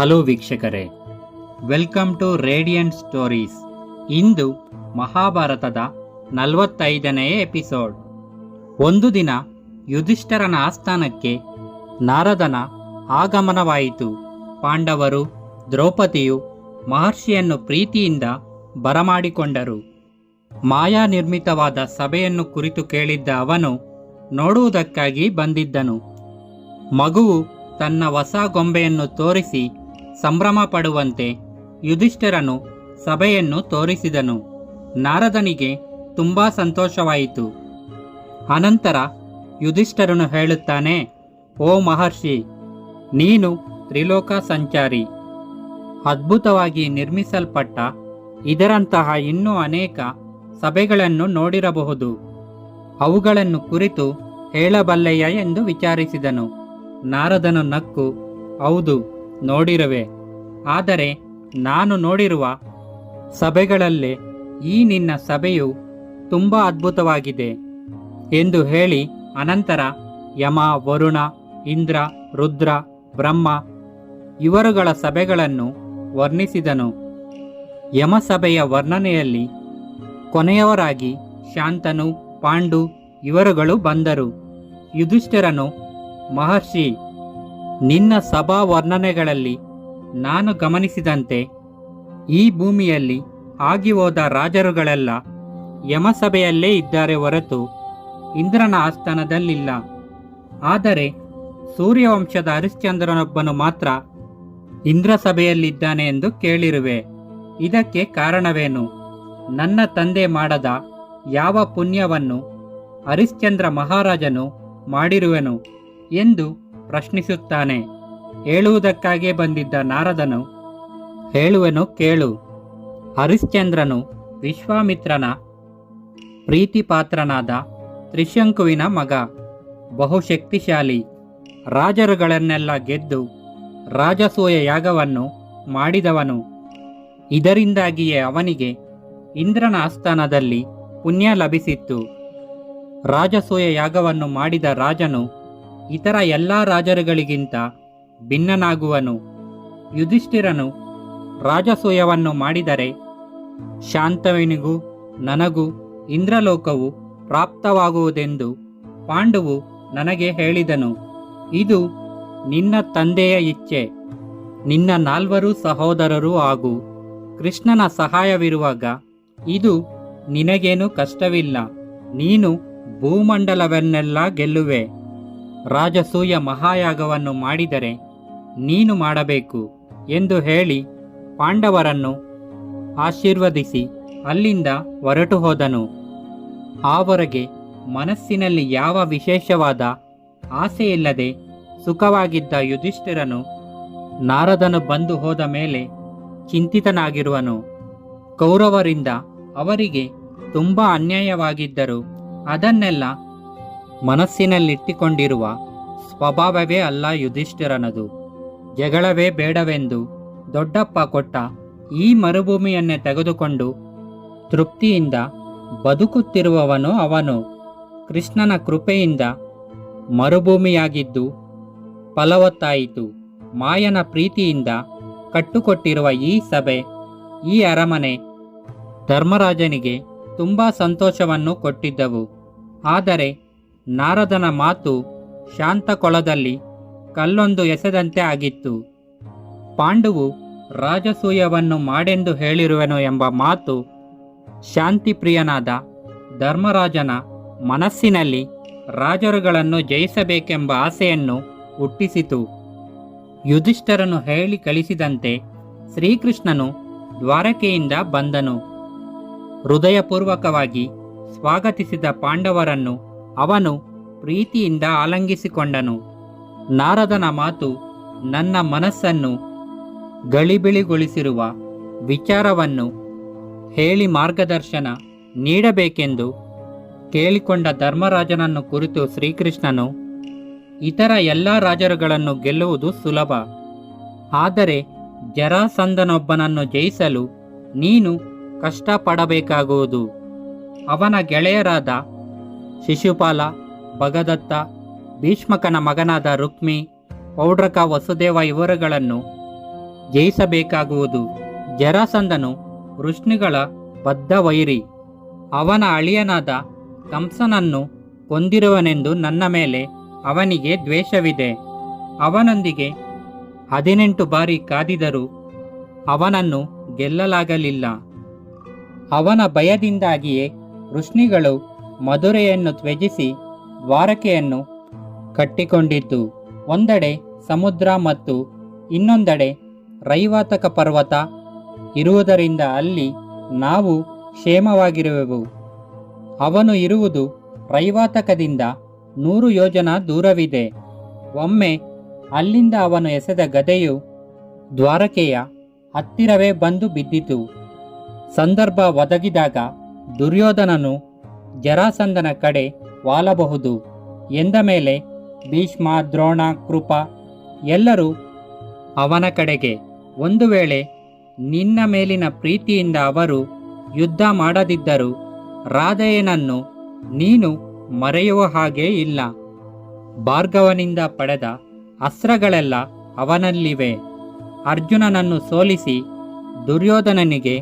Hello ವೀಕ್ಷಕರೇ, welcome to radiant stories. ಇಂದು ಮಹಾಭಾರತದ ನಲವತ್ತೈದನೆಯ ಎಪಿಸೋಡ್. ಒಂದು ದಿನ ಯುಧಿಷ್ಠರನ ಆಸ್ಥಾನಕ್ಕೆ ನಾರದನ ಆಗಮನವಾಯಿತು. ಪಾಂಡವರು, ದ್ರೌಪದಿಯು ಮಹರ್ಷಿಯನ್ನು ಪ್ರೀತಿಯಿಂದ ಬರಮಾಡಿಕೊಂಡರು. ಮಾಯಾ ನಿರ್ಮಿತವಾದ ಸಭೆಯನ್ನು ಕುರಿತು ಕೇಳಿದ್ದ ಅವನು ನೋಡುವುದಕ್ಕಾಗಿ ಬಂದಿದ್ದನು. ಮಗುವು ತನ್ನ ಹೊಸ ಗೊಂಬೆಯನ್ನು ತೋರಿಸಿ ಸಂಭ್ರಮ ಪಡುವಂತೆ ಯುಧಿಷ್ಠಿರನು ಸಭೆಯನ್ನು ತೋರಿಸಿದನು. ನಾರದನಿಗೆ ತುಂಬಾ ಸಂತೋಷವಾಯಿತು. ಅನಂತರ ಯುಧಿಷ್ಠರನು ಹೇಳುತ್ತಾನೆ, ಓ ಮಹರ್ಷಿ, ನೀನು ತ್ರಿಲೋಕ ಸಂಚಾರಿ. ಅದ್ಭುತವಾಗಿ ನಿರ್ಮಿಸಲ್ಪಟ್ಟ ಇದರಂತಹ ಇನ್ನೂ ಅನೇಕ ಸಭೆಗಳನ್ನು ನೋಡಿರಬಹುದು. ಅವುಗಳನ್ನು ಕುರಿತು ಹೇಳಬಲ್ಲೆಯ ಎಂದು ವಿಚಾರಿಸಿದನು. ನಾರದನು ನಕ್ಕು, ಹೌದು ನೋಡಿರುವೆ. ಆದರೆ ನಾನು ನೋಡಿರುವ ಸಭೆಗಳಲ್ಲೇ ಈ ನಿನ್ನ ಸಭೆಯು ತುಂಬ ಅದ್ಭುತವಾಗಿದೆ ಎಂದು ಹೇಳಿ ಅನಂತರ ಯಮ, ವರುಣ, ಇಂದ್ರ, ರುದ್ರ, ಬ್ರಹ್ಮ ಇವರುಗಳ ಸಭೆಗಳನ್ನು ವರ್ಣಿಸಿದನು. ಯಮಸಭೆಯ ವರ್ಣನೆಯಲ್ಲಿ ಕೊನೆಯವರಾಗಿ ಶಾಂತನು, ಪಾಂಡು ಇವರುಗಳು ಬಂದರು. ಯುಧಿಷ್ಠರನು, ಮಹರ್ಷಿ ನಿನ್ನ ಸಭಾ ವರ್ಣನೆಗಳಲ್ಲಿ ನಾನು ಗಮನಿಸಿದಂತೆ ಈ ಭೂಮಿಯಲ್ಲಿ ಆಗಿ ಹೋದ ರಾಜರುಗಳೆಲ್ಲ ಯಮಸಭೆಯಲ್ಲೇ ಇದ್ದಾರೆ ಹೊರತು ಇಂದ್ರನ ಆಸ್ಥಾನದಲ್ಲಿಲ್ಲ. ಆದರೆ ಸೂರ್ಯವಂಶದ ಹರಿಶ್ಚಂದ್ರನೊಬ್ಬನು ಮಾತ್ರ ಇಂದ್ರ ಸಭೆಯಲ್ಲಿದ್ದಾನೆ ಎಂದು ಕೇಳಿರುವೆ. ಇದಕ್ಕೆ ಕಾರಣವೇನು? ನನ್ನ ತಂದೆ ಮಾಡದ ಯಾವ ಪುಣ್ಯವನ್ನು ಹರಿಶ್ಚಂದ್ರ ಮಹಾರಾಜನು ಮಾಡಿರುವೆನು ಎಂದು ಪ್ರಶ್ನಿಸುತ್ತಾನೆ. ಹೇಳುವುದಕ್ಕಾಗಿ ಬಂದಿದ್ದ ನಾರದನು, ಹೇಳುವೆನು ಕೇಳು. ಹರಿಶ್ಚಂದ್ರನು ವಿಶ್ವಾಮಿತ್ರನ ಪ್ರೀತಿಪಾತ್ರನಾದ ತ್ರಿಶಂಕುವಿನ ಮಗ, ಬಹುಶಕ್ತಿಶಾಲಿ. ರಾಜರುಗಳನ್ನೆಲ್ಲ ಗೆದ್ದು ರಾಜಸೂಯ ಯಾಗವನ್ನು ಮಾಡಿದವನು. ಇದರಿಂದಾಗಿಯೇ ಅವನಿಗೆ ಇಂದ್ರನ ಆಸ್ಥಾನದಲ್ಲಿ ಪುಣ್ಯ ಲಭಿಸಿತ್ತು. ರಾಜಸೂಯ ಯಾಗವನ್ನು ಮಾಡಿದ ರಾಜನು ಇತರ ಎಲ್ಲ ರಾಜರುಗಳಿಗಿಂತ ಭಿನ್ನನಾಗುವನು, ಯುಧಿಷ್ಠಿರನು ರಾಜಸೂಯವನ್ನು ಮಾಡಿದರೆ ಶಾಂತವಿನಿಗೂ ನನಗೂ ಇಂದ್ರಲೋಕವು ಪ್ರಾಪ್ತವಾಗುವುದೆಂದು ಪಾಂಡುವು ನನಗೆ ಹೇಳಿದನು. ಇದು ನಿನ್ನ ತಂದೆಯ ಇಚ್ಛೆ. ನಿನ್ನ ನಾಲ್ವರು ಸಹೋದರರು ಹಾಗೂ ಕೃಷ್ಣನ ಸಹಾಯವಿರುವಾಗ ಇದು ನಿನಗೇನು ಕಷ್ಟವಿಲ್ಲ. ನೀನು ಭೂಮಂಡಲವನ್ನೆಲ್ಲ ಗೆಲ್ಲುವೆ. ರಾಜಸೂಯ ಮಹಾಯಾಗವನ್ನು ಮಾಡಿದರೆ ನೀನು ಮಾಡಬೇಕು ಎಂದು ಹೇಳಿ ಪಾಂಡವರನ್ನು ಆಶೀರ್ವದಿಸಿ ಅಲ್ಲಿಂದ ಹೊರಟು ಹೋದನು. ಆವರೆಗೆ ಮನಸ್ಸಿನಲ್ಲಿ ಯಾವ ವಿಶೇಷವಾದ ಆಸೆಯಿಲ್ಲದೆ ಸುಖವಾಗಿದ್ದ ಯುಧಿಷ್ಠಿರನು ನಾರದನು ಬಂದು ಹೋದ ಮೇಲೆ ಚಿಂತಿತನಾಗಿರುವನು. ಕೌರವರಿಂದ ಅವರಿಗೆ ತುಂಬ ಅನ್ಯಾಯವಾಗಿದ್ದರು ಅದನ್ನೆಲ್ಲ ಮನಸ್ಸಿನಲ್ಲಿಟ್ಟಿಕೊಂಡಿರುವ ಸ್ವಭಾವವೇ ಅಲ್ಲ ಯುಧಿಷ್ಠಿರನದು. ಜಗಳವೇ ಬೇಡವೆಂದು ದೊಡ್ಡಪ್ಪ ಕೊಟ್ಟ ಈ ಮರುಭೂಮಿಯನ್ನೇ ತೆಗೆದುಕೊಂಡು ತೃಪ್ತಿಯಿಂದ ಬದುಕುತ್ತಿರುವವನು ಅವನು ಕೃಷ್ಣನ ಕೃಪೆಯಿಂದ ಮರುಭೂಮಿಯಾಗಿದ್ದು ಫಲವತ್ತಾಯಿತು. ಮಾಯನ ಪ್ರೀತಿಯಿಂದ ಕಟ್ಟುಕೊಟ್ಟಿರುವ ಈ ಸಭೆ, ಈ ಅರಮನೆ ಧರ್ಮರಾಜನಿಗೆ ತುಂಬ ಸಂತೋಷವನ್ನು ಕೊಟ್ಟಿದ್ದವು. ಆದರೆ ನಾರದನ ಮಾತು ಶಾಂತಕೊಳದಲ್ಲಿ ಕಲ್ಲೊಂದು ಎಸೆದಂತೆ ಆಗಿತ್ತು. ಪಾಂಡುವು ರಾಜಸೂಯವನ್ನು ಮಾಡೆಂದು ಹೇಳಿರುವೆನು ಎಂಬ ಮಾತು ಶಾಂತಿಪ್ರಿಯನಾದ ಧರ್ಮರಾಜನ ಮನಸ್ಸಿನಲ್ಲಿ ರಾಜರುಗಳನ್ನು ಜಯಿಸಬೇಕೆಂಬ ಆಸೆಯನ್ನು ಹುಟ್ಟಿಸಿತು. ಯುಧಿಷ್ಠರನು ಹೇಳಿ ಕಳಿಸಿದಂತೆ ಶ್ರೀಕೃಷ್ಣನು ದ್ವಾರಕೆಯಿಂದ ಬಂದನು. ಹೃದಯಪೂರ್ವಕವಾಗಿ ಸ್ವಾಗತಿಸಿದ ಪಾಂಡವರನ್ನು ಅವನು ಪ್ರೀತಿಯಿಂದ ಆಲಂಗಿಸಿಕೊಂಡನು. ನಾರದನ ಮಾತು ನನ್ನ ಮನಸ್ಸನ್ನು ಗಳಿಬಿಳಿಗೊಳಿಸಿರುವ ವಿಚಾರವನ್ನು ಹೇಳಿ ಮಾರ್ಗದರ್ಶನ ನೀಡಬೇಕೆಂದು ಕೇಳಿಕೊಂಡ ಧರ್ಮರಾಜನನ್ನು ಕುರಿತು ಶ್ರೀಕೃಷ್ಣನು, ಇತರ ಎಲ್ಲ ರಾಜರುಗಳನ್ನು ಗೆಲ್ಲುವುದು ಸುಲಭ. ಆದರೆ ಜರಾಸಂದನೊಬ್ಬನನ್ನು ಜಯಿಸಲು ನೀನು ಕಷ್ಟಪಡಬೇಕಾಗುವುದು. ಅವನ ಗೆಳೆಯರಾದ ಶಿಶುಪಾಲ, ಭಗದತ್ತ, ಭೀಷ್ಮಕನ ಮಗನಾದ ರುಕ್ಮಿ, ಪೌಡ್ರಕ ವಸುದೇವ ಇವರುಗಳನ್ನು ಜಯಿಸಬೇಕಾಗುವುದು. ಜರಾಸಂದನು ವೃಷ್ಣಿಗಳ ಬದ್ಧ ವೈರಿ. ಅವನ ಅಳಿಯನಾದ ಕಂಸನನ್ನು ಕೊಂದಿರುವನೆಂದು ನನ್ನ ಮೇಲೆ ಅವನಿಗೆ ದ್ವೇಷವಿದೆ. ಅವನೊಂದಿಗೆ ಹದಿನೆಂಟು ಬಾರಿ ಕಾದಿದರೂ ಅವನನ್ನು ಗೆಲ್ಲಲಾಗಲಿಲ್ಲ. ಅವನ ಭಯದಿಂದಾಗಿಯೇ ವೃಷ್ಣಿಗಳು ಮಧುರೆಯನ್ನು ತ್ಯಜಿಸಿ ದ್ವಾರಕೆಯನ್ನು ಕಟ್ಟಿಕೊಂಡಿತು ಒಂದೆಡೆ ಸಮುದ್ರ ಮತ್ತು ಇನ್ನೊಂದೆಡೆ ರೈವಾತಕ ಪರ್ವತ ಇರುವುದರಿಂದ ಅಲ್ಲಿ ನಾವು ಕ್ಷೇಮವಾಗಿರುವೆವು. ಅವನು ಇರುವುದು ರೈವಾತಕದಿಂದ ನೂರು ಯೋಜನ ದೂರವಿದೆ. ಒಮ್ಮೆ ಅಲ್ಲಿಂದ ಅವನು ಎಸೆದ ಗದೆಯು ದ್ವಾರಕೆಯ ಹತ್ತಿರವೇ ಬಂದು ಬಿದ್ದಿತು. ಸಂದರ್ಭ ಒದಗಿದಾಗ ದುರ್ಯೋಧನನು ಜರಾಸಂದನ ಕಡೆ ವಾಲಬಹುದು. ಎಂದ ಮೇಲೆ ಭೀಷ್ಮ ದ್ರೋಣ ಕೃಪ, ಎಲ್ಲರೂ ಅವನ ಕಡೆಗೆ. ಒಂದು ವೇಳೆ ನಿನ್ನ ಮೇಲಿನ ಪ್ರೀತಿಯಿಂದ ಅವರು ಯುದ್ಧ ಮಾಡದಿದ್ದರೂ ರಾಧೆಯನನ್ನು ನೀನು ಮರೆಯುವ ಹಾಗೆ ಇಲ್ಲ. ಭಾರ್ಗವನಿಂದ ಪಡೆದ ಅಸ್ತ್ರಗಳೆಲ್ಲ ಅವನಲ್ಲಿವೆ. ಅರ್ಜುನನನ್ನು ಸೋಲಿಸಿ ದುರ್ಯೋಧನನಿಗೆ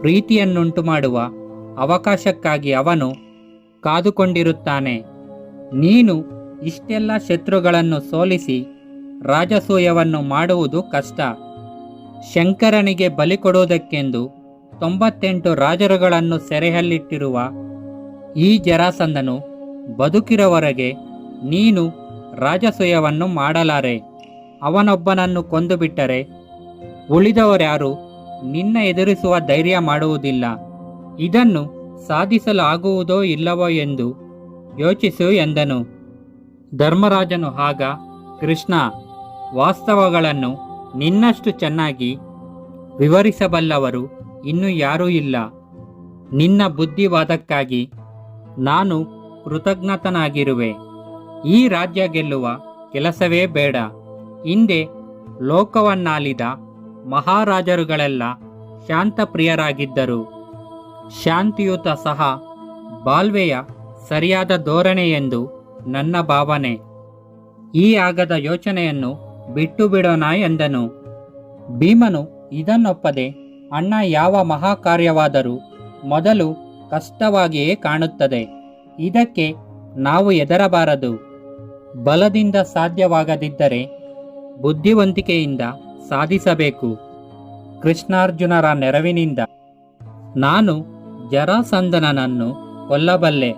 ಪ್ರೀತಿಯನ್ನುಂಟು ಮಾಡುವ ಅವಕಾಶಕ್ಕಾಗಿ ಅವನು ಕಾದುಕೊಂಡಿರುತ್ತಾನೆ. ನೀನು ಇಷ್ಟೆಲ್ಲ ಶತ್ರುಗಳನ್ನು ಸೋಲಿಸಿ ರಾಜಸೂಯವನ್ನು ಮಾಡುವುದು ಕಷ್ಟ. ಶಂಕರನಿಗೆ ಬಲಿ ಕೊಡುವುದಕ್ಕೆಂದು ತೊಂಬತ್ತೆಂಟು ರಾಜರುಗಳನ್ನು ಸೆರೆಯಲ್ಲಿಟ್ಟಿರುವ ಈ ಜರಾಸಂದನು ಬದುಕಿರವರೆಗೆ ನೀನು ರಾಜಸೂಯವನ್ನು ಮಾಡಲಾರೆ. ಅವನೊಬ್ಬನನ್ನು ಕೊಂದುಬಿಟ್ಟರೆ ಉಳಿದವರ್ಯಾರು ನಿನ್ನ ಎದುರಿಸುವ ಧೈರ್ಯ ಮಾಡುವುದಿಲ್ಲ. ಇದನ್ನು ಸಾಧಿಸಲಾಗುವುದೋ ಇಲ್ಲವೋ ಎಂದು ಯೋಚಿಸು ಎಂದನು. ಧರ್ಮರಾಜನು ಆಗ, ಕೃಷ್ಣ, ವಾಸ್ತವಗಳನ್ನು ನಿನ್ನಷ್ಟು ಚೆನ್ನಾಗಿ ವಿವರಿಸಬಲ್ಲವರು ಇನ್ನು ಯಾರೂ ಇಲ್ಲ. ನಿನ್ನ ಬುದ್ಧಿವಾದಕ್ಕಾಗಿ ನಾನು ಕೃತಜ್ಞತನಾಗಿರುವೆ. ಈ ರಾಜ್ಯ ಗೆಲ್ಲುವ ಕೆಲಸವೇ ಬೇಡ. ಹಿಂದೆ ಲೋಕವನ್ನಾಲಿದ ಮಹಾರಾಜರುಗಳೆಲ್ಲ ಶಾಂತಪ್ರಿಯರಾಗಿದ್ದರು. ಶಾಂತಿಯುತ ಸಹ ಬಾಲ್ವೆಯ ಸರಿಯಾದ ಧೋರಣೆ ಎಂದು ನನ್ನ ಭಾವನೆ. ಈ ಆಗದ ಯೋಚನೆಯನ್ನು ಬಿಟ್ಟು ಬಿಡೋಣ ಎಂದನು. ಭೀಮನು ಇದನ್ನೊಪ್ಪದೆ ಅಣ್ಣ ಯಾವ ಮಹಾಕಾರ್ಯವಾದರೂ ಮೊದಲು ಕಷ್ಟವಾಗಿಯೇ ಕಾಣುತ್ತದೆ. ಇದಕ್ಕೆ ನಾವು ಎದರಬಾರದು ಬಲದಿಂದ ಸಾಧ್ಯವಾಗದಿದ್ದರೆ ಬುದ್ಧಿವಂತಿಕೆಯಿಂದ ಸಾಧಿಸಬೇಕು. ಕೃಷ್ಣಾರ್ಜುನರ ನೆರವಿನಿಂದ ನಾನು ಜರಾಸಂದನನನ್ನು ಕೊಲ್ಲಬಲ್ಲೆ.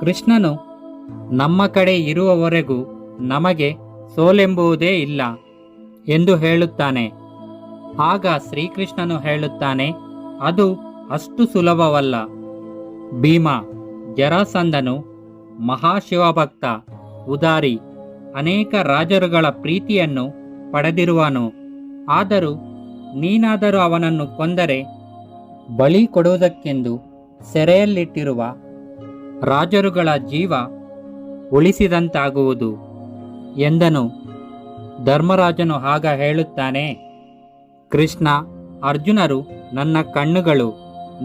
ಕೃಷ್ಣನು, ನಮ್ಮ ಕಡೆ ಇರುವವರೆಗೂ ನಮಗೆ ಸೋಲೆಂಬುವುದೇ ಇಲ್ಲ ಎಂದು ಹೇಳುತ್ತಾನೆ. ಆಗ ಶ್ರೀಕೃಷ್ಣನು ಹೇಳುತ್ತಾನೆ, ಅದು ಅಷ್ಟು ಸುಲಭವಲ್ಲ. ಭೀಮ ಜರಾಸಂದನು ಮಹಾಶಿವಭಕ್ತ, ಉದಾರಿ, ಅನೇಕ ರಾಜರುಗಳ ಪ್ರೀತಿಯನ್ನು ಪಡೆದಿರುವನು. ಆದರೂ ನೀನಾದರೂ ಅವನನ್ನು ಕೊಂದರೆ ಬಲಿ ಕೊಡುವುದಕ್ಕೆಂದು ಸೆರೆಯಲ್ಲಿಟ್ಟಿರುವ ರಾಜರುಗಳ ಜೀವ ಉಳಿಸಿದಂತಾಗುವುದು ಎಂದನು. ಧರ್ಮರಾಜನು ಆಗ ಹೇಳುತ್ತಾನೆ, ಕೃಷ್ಣ, ಅರ್ಜುನರು ನನ್ನ ಕಣ್ಣುಗಳು,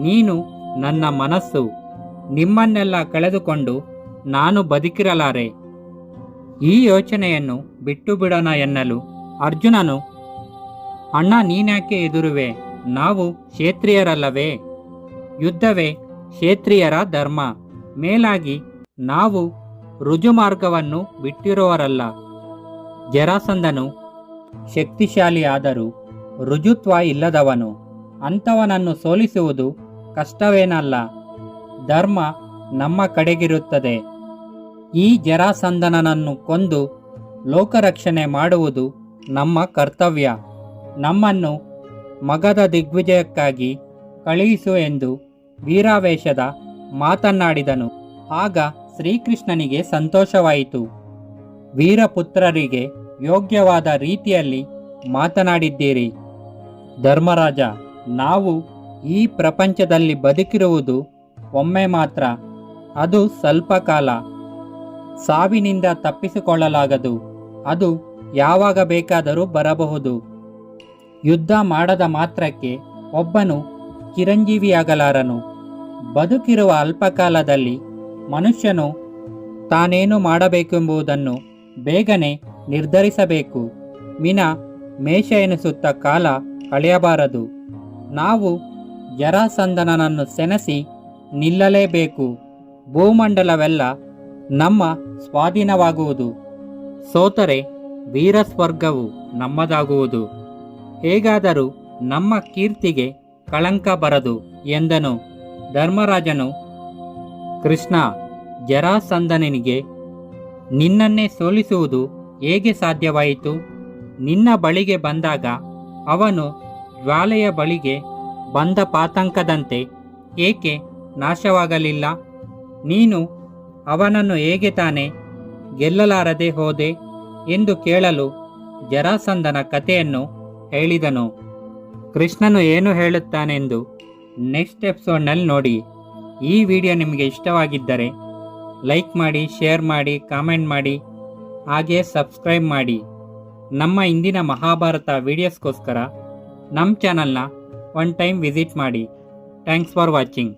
ನೀನು ನನ್ನ ಮನಸ್ಸು, ನಿಮ್ಮನ್ನೆಲ್ಲ ಕಳೆದುಕೊಂಡು ನಾನು ಬದುಕಿರಲಾರೆ. ಈ ಯೋಚನೆಯನ್ನು ಬಿಟ್ಟು ಬಿಡೋಣ ಎನ್ನಲು ಅರ್ಜುನನು, ಅಣ್ಣ ನೀನ್ಯಾಕೆ ಎದುರುವೆ? ನಾವು ಕ್ಷೇತ್ರಿಯರಲ್ಲವೇ? ಯುದ್ಧವೇ ಕ್ಷೇತ್ರಿಯರ ಧರ್ಮ. ಮೇಲಾಗಿ ನಾವು ರುಜುಮಾರ್ಗವನ್ನು ಬಿಟ್ಟಿರುವರಲ್ಲ ಜರಾಸಂದನು ಶಕ್ತಿಶಾಲಿಯಾದರೂ ರುಜುತ್ವ ಇಲ್ಲದವನು. ಅಂಥವನನ್ನು ಸೋಲಿಸುವುದು ಕಷ್ಟವೇನಲ್ಲ. ಧರ್ಮ ನಮ್ಮ ಕಡೆಗಿರುತ್ತದೆ. ಈ ಜರಾಸಂದನನನ್ನು ಕೊಂದು ಲೋಕರಕ್ಷಣೆ ಮಾಡುವುದು ನಮ್ಮ ಕರ್ತವ್ಯ. ನಮ್ಮನ್ನು ಮಗದ ದಿಗ್ವಿಜಯಕ್ಕಾಗಿ ಕಳುಹಿಸು ಎಂದು ವೀರಾವೇಶದ ಮಾತನ್ನಾಡಿದನು. ಆಗ ಶ್ರೀಕೃಷ್ಣನಿಗೆ ಸಂತೋಷವಾಯಿತು. ವೀರಪುತ್ರರಿಗೆ ಯೋಗ್ಯವಾದ ರೀತಿಯಲ್ಲಿ ಮಾತನಾಡಿದ್ದೀರಿ. ಧರ್ಮರಾಜ, ನಾವು ಈ ಪ್ರಪಂಚದಲ್ಲಿ ಬದುಕಿರುವುದು ಒಮ್ಮೆ ಮಾತ್ರ. ಅದು ಸ್ವಲ್ಪ ಕಾಲ. ಸಾವಿನಿಂದ ತಪ್ಪಿಸಿಕೊಳ್ಳಲಾಗದು. ಅದು ಯಾವಾಗ ಬೇಕಾದರೂ ಬರಬಹುದು. ಯುದ್ಧ ಮಾಡದ ಮಾತ್ರಕ್ಕೆ ಒಬ್ಬನು ಚಿರಂಜೀವಿಯಾಗಲಾರನು. ಬದುಕಿರುವ ಅಲ್ಪಕಾಲದಲ್ಲಿ ಮನುಷ್ಯನು ತಾನೇನು ಮಾಡಬೇಕೆಂಬುದನ್ನು ಬೇಗನೆ ನಿರ್ಧರಿಸಬೇಕು. ಮಿನ ಮೇಷ ಎನಿಸುತ್ತ ಕಾಲ ಕಳೆಯಬಾರದು. ನಾವು ಜರಾಸಂದನನನ್ನು ಸೆಣಸಿ ನಿಲ್ಲಲೇಬೇಕು. ಭೂಮಂಡಲವೆಲ್ಲ ನಮ್ಮ ಸ್ವಾಧೀನವಾಗುವುದು. ಸೋತರೆ ವೀರಸ್ವರ್ಗವು ನಮ್ಮದಾಗುವುದು. ಹೇಗಾದರೂ ನಮ್ಮ ಕೀರ್ತಿಗೆ ಕಳಂಕ ಬರದು ಎಂದನು ಧರ್ಮರಾಜನು. ಕೃಷ್ಣ, ಜರಾಸಂದನಿಗೆ, ನಿನ್ನನ್ನೇ ಸೋಲಿಸುವುದು ಹೇಗೆ ಸಾಧ್ಯವಾಯಿತು? ನಿನ್ನ ಬಳಿಗೆ ಬಂದಾಗ ಅವನು ಜ್ವಾಲೆಯ ಬಳಿಗೆ ಬಂದ ಪಾತಂಕದಂತೆ ಏಕೆ ನಾಶವಾಗಲಿಲ್ಲ? ನೀನು ಅವನನ್ನು ಹೇಗೆ ತಾನೆ ಗೆಲ್ಲಲಾರದೆ ಹೋದೆ ಎಂದು ಕೇಳಲು ಜರಾಸಂದನ ಕಥೆಯನ್ನು ಹೇಳಿದನು. ಕೃಷ್ಣನು ಏನು ಹೇಳುತ್ತಾನೆಂದು ನೆಕ್ಸ್ಟ್ ಎಪಿಸೋಡ್ನಲ್ಲಿ ನೋಡಿ. ಈ ವಿಡಿಯೋ ನಿಮಗೆ ಇಷ್ಟವಾಗಿದ್ದರೆ ಲೈಕ್ ಮಾಡಿ ಶೇರ್ ಮಾಡಿ ಕಾಮೆಂಟ್ ಮಾಡಿ, ಹಾಗೆ ಸಬ್ಸ್ಕ್ರೈಬ್ ಮಾಡಿ. ನಮ್ಮ ಇಂದಿನ ಮಹಾಭಾರತ ವಿಡಿಯೋಸ್ಗೋಸ್ಕರ ನಮ್ಮ ಚಾನಲ್ನ ಒನ್ ಟೈಮ್ ವಿಸಿಟ್ ಮಾಡಿ. Thanks for watching